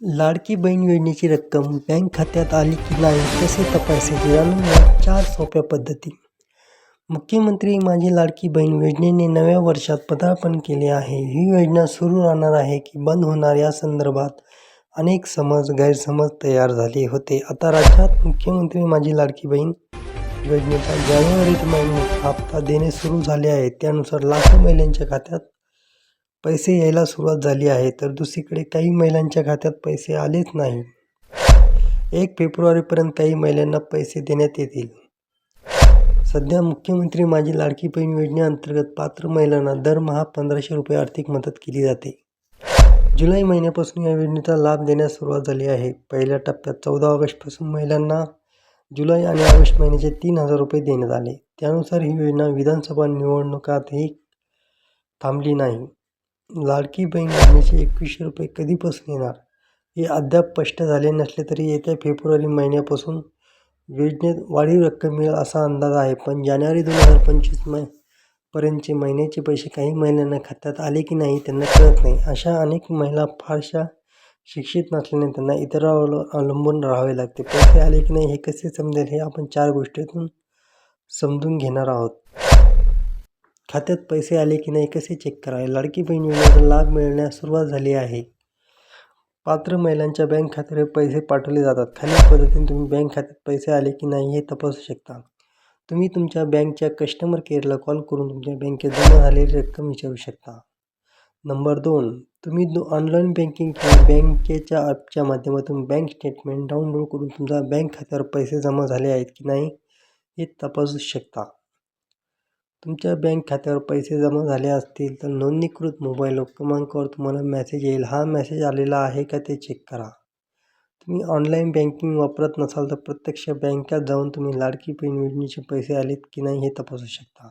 लाडकी बहीण योजनेची रक्कम बँक खात्यात आली की नाही कसे तपासायचे? जाणून घ्या चार सोप्या पद्धती. मुख्यमंत्री माझी लाडकी बहीण योजनेने नव्या वर्षात पदार्पण केले आहे. ही योजना सुरू राहणार आहे की बंद होणार या संदर्भात अनेक समज गैरसमज तयार झाले होते. आता राज्यात मुख्यमंत्री माझी लाडकी बहीण योजनेचा जानेवारी महिन्यात हप्ता देणे सुरू झाले आहे. त्यानुसार लाखो महिलांच्या खात्यात पैसे यायला सुरुवात झाली आहे तर दुसरीकडे काही महिलांच्या खात्यात पैसे आलेच नाही. एक फेब्रुवारीपर्यंत काही महिलांना पैसे देण्यात येतील. सध्या मुख्यमंत्री माझी लाडकी बहीण योजनेअंतर्गत पात्र महिलांना दरमहा पंधराशे रुपये आर्थिक मदत केली जाते. जुलै महिन्यापासून या योजनेचा लाभ देण्यास सुरुवात झाली आहे. पहिल्या टप्प्यात चौदा ऑगस्टपासून महिलांना जुलै आणि ऑगस्ट महिन्याचे तीन हजार रुपये देण्यात आले. त्यानुसार ही योजना विधानसभा निवडणुकातही थांबली नाही. लाडकी बहीण योजनेचे एकवीसशे रुपये कधीपासून येणार? हे अद्याप स्पष्ट झाले नसले तरी येत्या फेब्रुवारी महिन्यापासून योजनेत वाढीव रक्कम मिळेल असा अंदाज आहे. पण जानेवारी दोन हजार पंचवीस मै पर्यंतचे महिन्याचे पैसे काही महिलांना खात्यात आले की नाही त्यांना कळत नाही. अशा अनेक महिला फारशा शिक्षित नसल्याने त्यांना इतरांवर अवलंबून राहावे लागते. पैसे आले की नाही हे कसे समजेल हे आपण चार गोष्टीतून समजून घेणार आहोत. खात्यात पैसे आले की नाही कसे चेक करावे? लाडकी बहीण योजनेचा लाभ मिळण्यास सुरुवात झाली आहे. पात्र महिलांच्या बँक खात्यावर पैसे पाठवले जातात. खालील पद्धतीने तुम्ही बँक खात्यात पैसे आले की नाही हे तपासू शकता. तुम्ही तुमच्या बँकच्या कस्टमर केअरला कॉल करून तुमच्या बँकेत जमा झालेली रक्कम विचारू शकता. नंबर दोन तुम्ही दो ऑनलाईन बँकिंग किंवा बँकेच्या ॲपच्या माध्यमातून बँक स्टेटमेंट डाउनलोड करून तुमच्या बँक खात्यावर पैसे जमा झाले आहेत की नाही हे तपासू शकता. तुमच्या बँक खात्यावर पैसे जमा झाले असतील तर नोंदणीकृत मोबाईल क्रमांकावर तुम्हाला मेसेज येईल. हा मेसेज आलेला आहे का ते चेक करा. तुम्ही ऑनलाईन बँकिंग वापरत नसाल तर प्रत्यक्ष बँकेत जाऊन तुम्ही लाडकी बहीण योजनेचे पैसे आलेत की नाही हे तपासू शकता.